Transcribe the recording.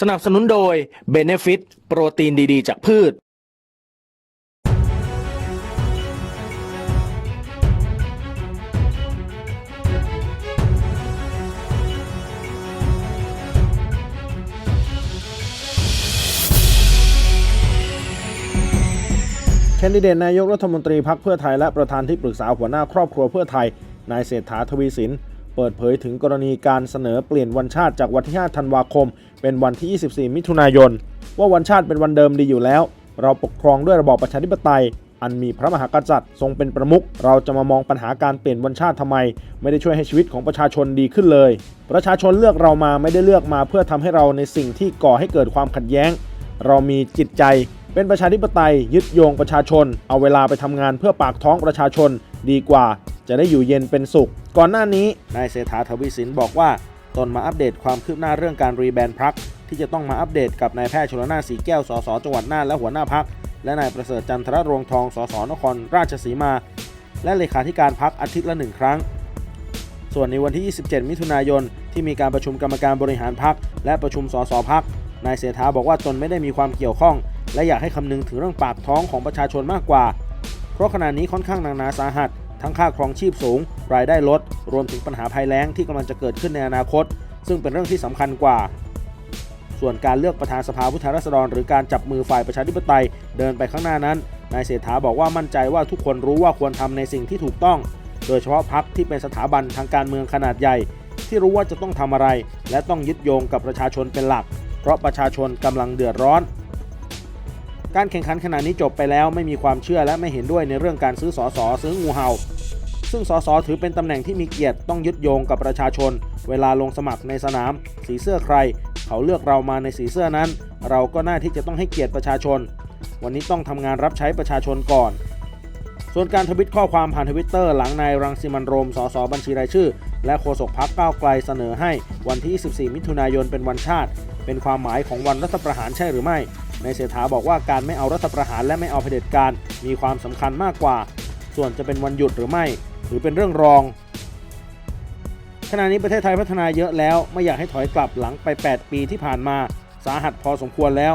สนับสนุนโดย Benefit โปรตีนดีๆ จากพืช แคนดิเดตนายกรัฐมนตรีพักเพื่อไทยและประธานที่ปรึกษาหัวหน้าครอบครัวเพื่อไทย นายเศรษฐาทวีสิน เปิดเผยถึงกรณีการเสนอเปลี่ยนวันชาติจากวันที่ 5 ธันวาคม เป็นวันที่ 24 มิถุนายน ว่าวันชาติเป็นวันเดิมดีอยู่แล้ว เราปกครองด้วยระบอบประชาธิปไตย อันมีพระมหากษัตริย์ทรงเป็นประมุขเราจะมามองปัญหาการเปลี่ยนวันชาติทำไม ไม่ได้ช่วยให้ชีวิตของประชาชนดีขึ้นเลย ประชาชนเลือกเรามาไม่ได้เลือกมาเพื่อทำให้เราในสิ่งที่ก่อให้เกิดความขัดแย้ง เรามีจิตใจเป็นประชาธิปไตยยึดโยงประชาชน เอาเวลาไปทำงานเพื่อปากท้องประชาชน ดีกว่า จะได้อยู่เย็นเป็นสุข ก่อนหน้านี้นายเศรษฐาทวีสินบอกว่าตนมาอัปเดตความคืบหน้าเรื่องการรีแบรนด์พักที่จะต้องมาอัปเดตกับนายแพทย์ชลนานสีแก้วสสจังหวัดน่านและหัวหน้าพักและนายประเสริฐจันทรรวงทองสสนครราชสีมา และเลขาธิการพักอาทิตย์ละหนึ่งครั้ง ส่วนในวันที่ 27 มิถุนายน ที่มีการประชุมกรรมการบริหารพักและประชุมสสพักนายเสถาบอกว่าตนไม่ได้มีความเกี่ยวข้อง และอยากให้คำนึงถึงเรื่องปากท้องของประชาชนมากกว่า เพราะขณะนี้ค่อนข้างหนักหนาสาหัส ทั้งค่าครองชีพสูง รายได้ลด รวมถึงปัญหาภัยแล้งที่กำลังจะเกิดขึ้นในอนาคต ซึ่งเป็นเรื่องที่สำคัญกว่า ส่วนการเลือกประธานสภาผู้แทนราษฎร หรือการจับมือฝ่ายประชาธิปไตยเดินไปข้างหน้านั้นนายเศรษฐาบอกว่ามั่นใจว่าทุกคนรู้ว่าควรทำในสิ่งที่ถูกต้อง โดยเฉพาะพักที่เป็นสถาบันทางการเมืองขนาดใหญ่ ที่รู้ว่าจะต้องทำอะไร และต้องยึดโยงกับประชาชนเป็นหลัก เพราะประชาชนกำลังเดือดร้อน การแข่งขันขณะนี้จบไปแล้วไม่มีความเชื่อและไม่เห็นด้วยในเรื่องการซื้อสอสอซื้องูเห่า ซึ่งสสถือเป็นตำแหน่งที่มีเกียรติต้องยึดโยงกับประชาชน เวลาลงสมัครในสนาม สีเสื้อใคร เขาเลือกเรามาในสีเสื้อนั้น เราก็น่าที่จะต้องให้เกียรติประชาชน วันนี้ต้องทำงานรับใช้ประชาชนก่อนส่วนการทวิตข้อความผ่านทวิตเตอร์หลังนายรังสิมันโรม สสบัญชีรายชื่อ และโฆษกพักก้าวไกลเสนอให้วันที่24มิถุนายนเป็นวันชาติ เป็นความหมายของวันรัฐประหารใช่หรือไม่ นายเศรษฐาบอกว่าการไม่เอารัฐประหารและไม่เอาเผด็จการมีความสำคัญมากกว่า ส่วนจะเป็นวันหยุดหรือไม่ หรือเป็นเรื่องรองขณะนี้ประเทศไทยพัฒนาเยอะแล้ว ไม่อยากให้ถอยกลับหลังไป 8 ปีที่ผ่านมา สาหัสพอสมควรแล้ว